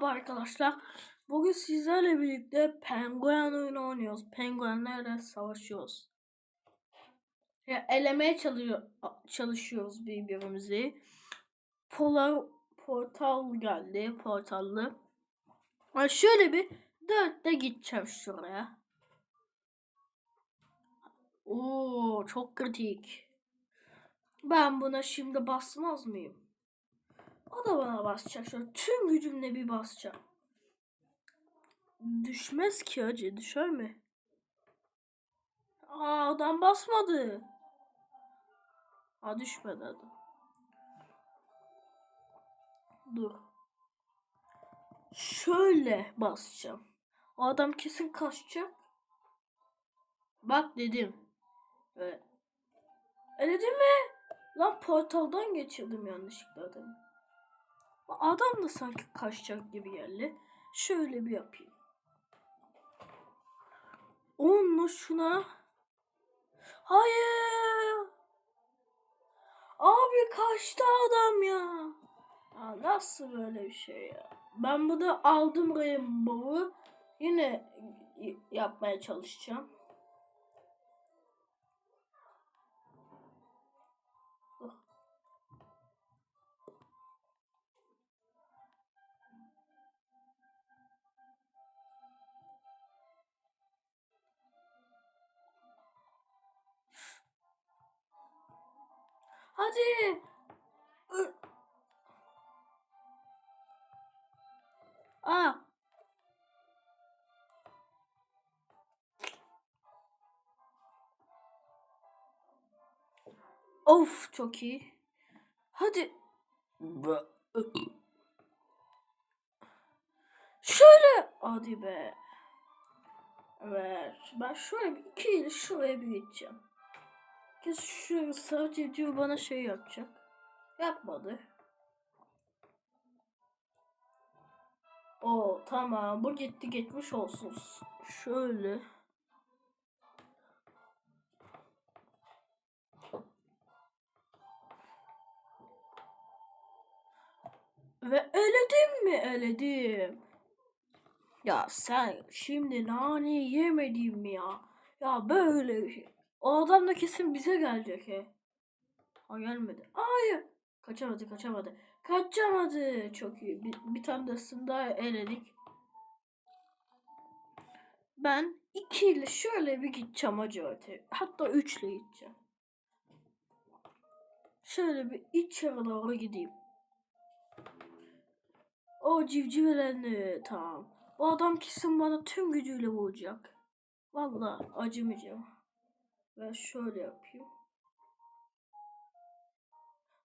Merhaba arkadaşlar. Bugün sizlerle birlikte penguen oyunu oynuyoruz. Penguenlerle savaşıyoruz. Ya, elemeye çalışıyor, çalışıyoruz birbirimizi. Polar portal geldi. Portallı. Ha, şöyle bir dörtte gideceğim şuraya. Oo çok kritik. Ben buna şimdi basmaz mıyım? O da bana basacak. Şöyle tüm gücümle bir basacağım. Düşmez ki acı. Düşer mi? Aa adam basmadı. Aa düşmedi adam. Dur. Şöyle basacağım. O adam kesin kaçacak. Bak dedim. Böyle. E dedim mi? Lan portaldan geçirdim yanlışlıkla adamı. Adam da sanki kaçacak gibi geldi. Şöyle bir yapayım. Onunla şuna. Hayır. Abi kaçtı adam ya. ya. Nasıl böyle bir şey ya? Ben bunu aldım Rainbow'u. Yine yapmaya çalışacağım. Hadi. Aa. Of çok iyi. Hadi. Şöyle. Hadi be. Evet. Ben şöyle bir iki şuraya bir gideceğim. Kes şu sadece diyor bana şey yapacak. Yapmadı. O tamam bu gitti gitmiş olsun. Şöyle. Ve eledim mi? Eledim. Ya sen şimdi nane yemedin mi ya? Ya böyle bir şey. O adam da kesin bize gelecek he. Ha gelmedi. Hayır. Kaçamadı kaçamadı. Kaçamadı. Çok iyi. Bir, bir tanesini daha eledik. Ben iki ile şöyle bir gideceğim acı. Hatta üçle gideceğim. Şöyle bir içeri doğru gideyim. O civcivlerini tamam. Bu adam kesin bana tüm gücüyle vuracak. Vallahi acımayacağım. Ben şöyle yapayım.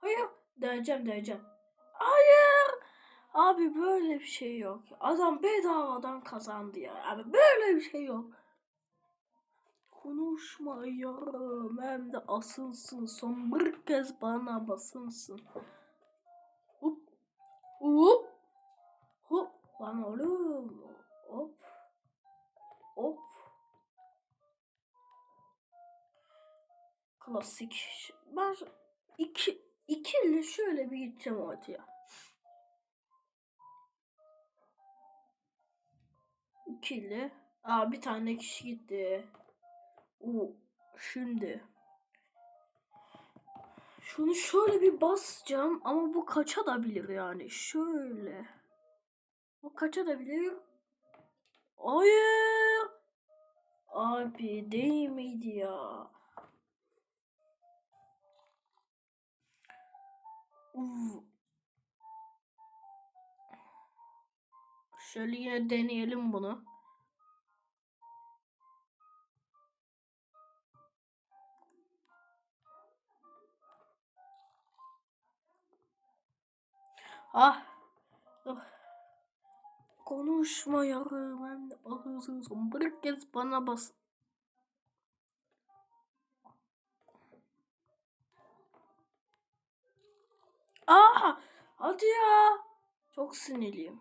Hayır. Döneceğim döneceğim. Hayır. Abi böyle bir şey yok. Adam bedavadan kazandı ya. Abi böyle bir şey yok. Konuşma yarım hem de asılsın. Son bir kez bana basınsın. Hop. Hop. Hop. Lan oğlum. Hop. Hop. Klasik. Ben iki, ikili şöyle bir gideceğim ortaya. İkili. Aa bir tane kişi gitti. O şimdi. Şunu şöyle bir basacağım ama bu kaça da bilir yani. Şöyle. Bu kaça da bilir. Hayır. Abi değil miydi ya? Şöyle yine deneyelim bunu. Ah. oh. Konuşma yarım hem de ağzın bir kez bana bas. Hadi ya. Çok sinirliyim.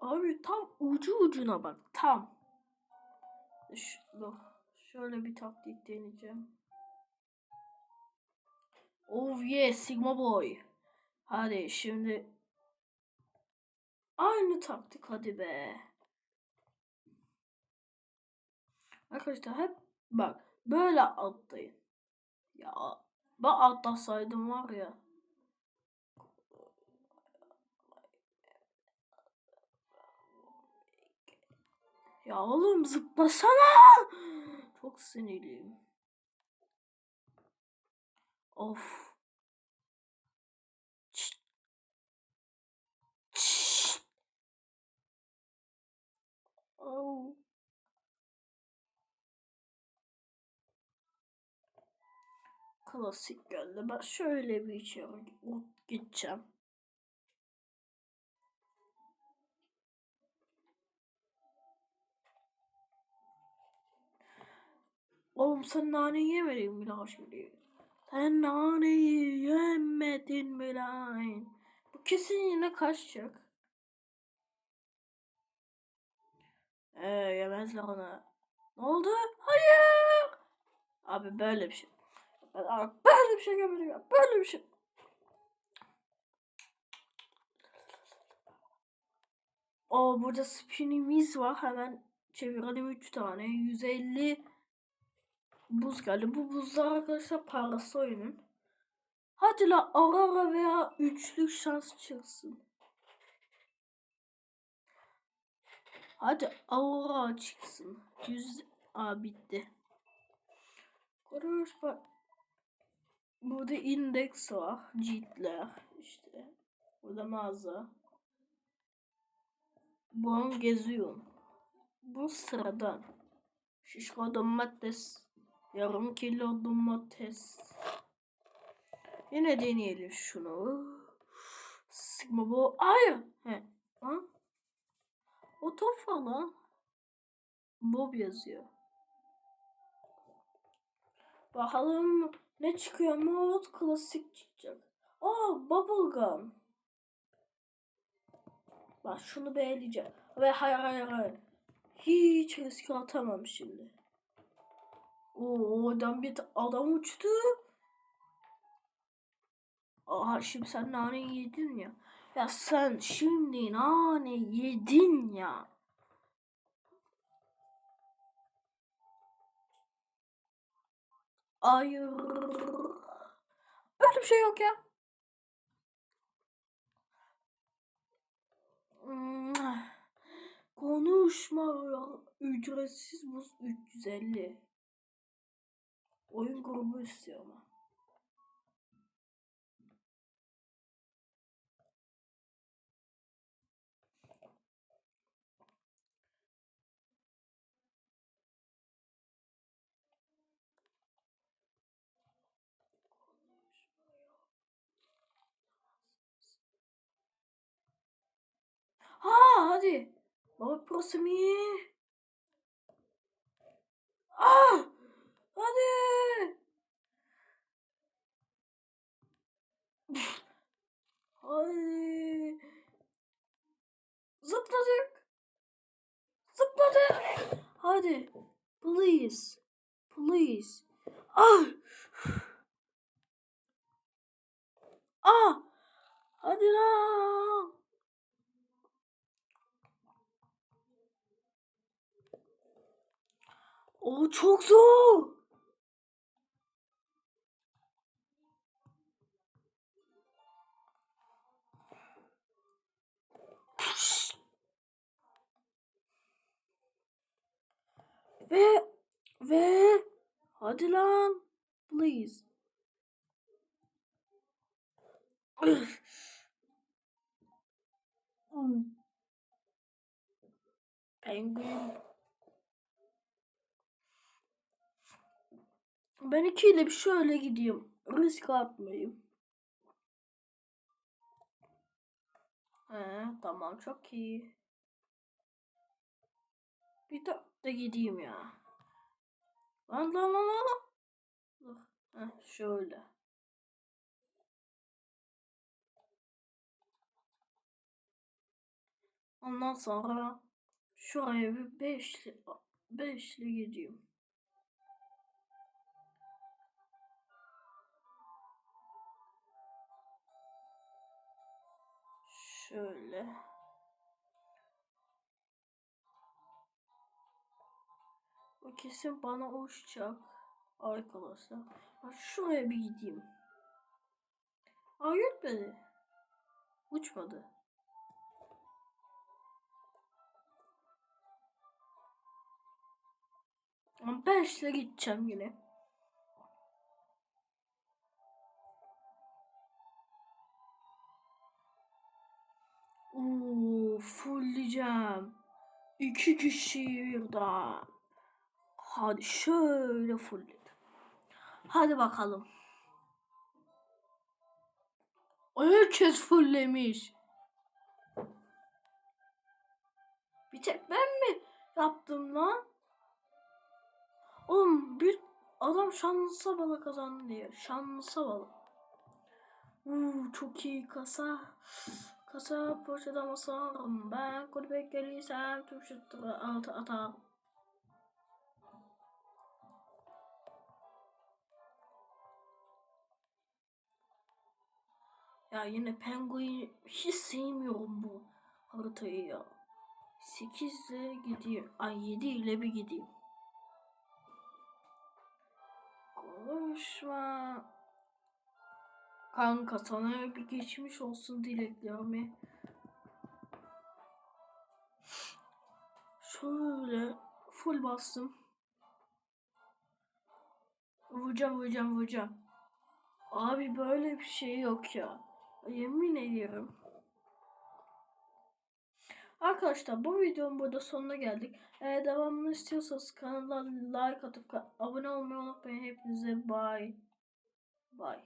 Abi tam ucu ucuna bak. Tam. Şu, şöyle bir taktik deneyeceğim. Oh yeah Sigma Boy. Hadi şimdi aynı taktik hadi be. Arkadaşlar hep bak böyle atlayın. Ya ben atlasaydım var ya. Ya oğlum zıplasana. Çok sinirliyim. Of. Klasik geldi. Ben şöyle bir içeri gideceğim. Oğlum sen nane yemedin mi lan şimdi? Sen naneyi yemedin mi lan? Bu kesin yine kaçacak. Ee, yemezler onu. Ne oldu? Hayır. Abi böyle bir şey. Böyle bir şey görmedim ya. Böyle bir şey. O burada spinimiz var. Hemen çevirelim 3 tane. 150 buz geldi. Bu buzlar arkadaşlar parası oyunun. Hadi la ara veya üçlük şans çıksın. Hadi aura çıksın. 100 a bitti. Görüyoruz bak. Burada indeks var. Ciltler işte. Burada mağaza. Bu an geziyorum. Bu sıradan. Şişko domates. Yarım kilo domates. Yine deneyelim şunu. Sigma bu. Hayır. He. Ha? O top falan. Bob yazıyor. Bakalım ne çıkıyor? Mod klasik çıkacak. Aa bubblegum. Bak şunu beğeneceğim. Ve hayır hayır hayır. Hiç riske atamam şimdi. Oo, oradan bir adam uçtu. Aha şimdi sen nane yedin ya. Ya sen şimdi nane yedin ya. Hayır. Böyle bir şey yok ya. Konuşma ücretsiz buz 350. Oyun grubu istiyor ama. Ha hadi. Baba prosemi. Ah! Hadi. Hadi. Zıpladık. Zıpladık. Hadi. Please. Please. Ah. Ah. Hadi lan. O çok zor. Ve ve hadi lan. Please. Penguin. Ben ikiyle bir şöyle gideyim. Risk atmayayım. He, tamam çok iyi. Bir de, de gideyim ya. Lan lan lan lan. Heh, şöyle. Ondan sonra şuraya bir beşli, beşli gideyim. Şöyle. O kesin bana uçacak. Arkadaşlar. Ben şuraya bir gideyim. Aa gitmedi. Uçmadı. Ama ben işte gideceğim yine. İki kişiyi birden. Hadi şöyle fullledim. Hadi bakalım. Herkes fulllemiş. Bir tek ben mi yaptım lan? Oğlum bir adam şanlısa bala kazandı diye. Şanlısa bala. Uuu çok iyi kasa. Kasa poşete masarım. Ben kulübe gelirsem tüm şutları altı atarım. Ya yine penguin hiç sevmiyorum bu haritayı ya. 8 ile gideyim. Ay 7 ile bir gideyim. Konuşma. Kanka sana bir geçmiş olsun dileklerimi. Şöyle full bastım. Vuracağım vuracağım vuracağım. Abi böyle bir şey yok ya. Yemin ediyorum. Arkadaşlar bu videonun burada sonuna geldik. Eğer devamını istiyorsanız kanala like atıp abone olmayı unutmayın. Hepinize bye. Bye.